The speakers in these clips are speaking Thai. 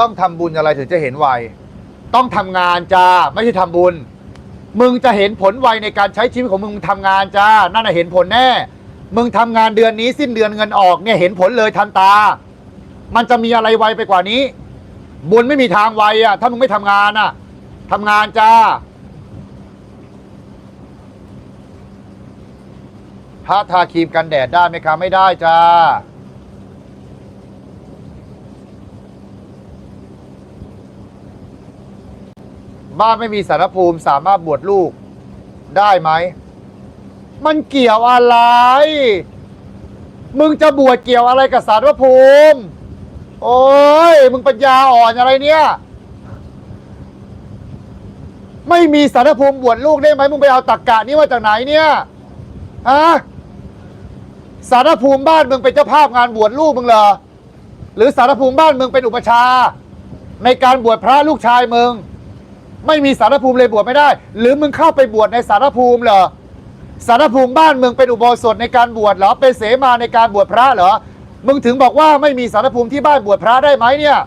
ต้องทำบุญอะไรถึงจะเห็นไว ต้องทำงานจ้าไม่ใช่ทำบุญ มึงจะเห็นผลไวในการใช้ชีวิตของมึงมึงทำงานจ้า นั่นน่ะเห็นผลแน่ มึงทำงานเดือนนี้สิ้นเดือนเงินออกเนี่ยเห็นผลเลยทันตา มันจะมีอะไรไวไปกว่านี้ บุญไม่มีทางไวอะถ้ามึงไม่ทำงานอะทำงานจ้าพระทาครีมกันแดดได้ไหมคะไม่ได้จ้า บ้านไม่มีสารภูมิสามารถบวชลูกได้ไหม มันเกี่ยวอะไร มึงจะบวชเกี่ยวอะไรกับสารภูมิ โอ้ย มึงปัญญาอ่อนอะไรเนี่ย ไม่มีสารภูมิบวชลูกได้ไหมมึงไปเอาตักกะนี้มาจากไหนเนี่ยฮะสารภูมิบ้านมึงเป็นเจ้าภาพงานบวชลูกมึงเหรอ หรือสารภูมิบ้านมึงเป็นอุปชา ในการบวชพระลูกชายมึง ไม่มีสารภูมิเลยบวชไม่ได้ หรือมึงเข้าไปบวชในสารภูมิเหรอสารภูมิบ้านมึงเป็นอุโบสถในการบวชเหรอเป็นเสมาในการบวชพระเหรอมึงถึงบอกว่าไม่มีสารภูมิที่บ้านบวชพระได้ไหมเนี่ย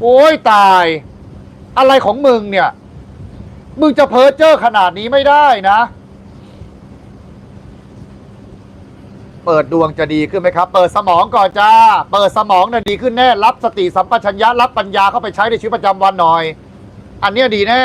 โอ้ยตาย อะไรของมึงเนี่ย มึงจะเพ้อเจ้อขนาดนี้ไม่ได้นะ เปิดดวงจะดีขึ้นไหมครับ เปิดสมองก่อนจ้า เปิดสมองน่ะดีขึ้นแน่ รับสติสัมปชัญญะรับปัญญาเข้าไปใช้ในชีวิตประจำวันหน่อย อันเนี้ยดีแน่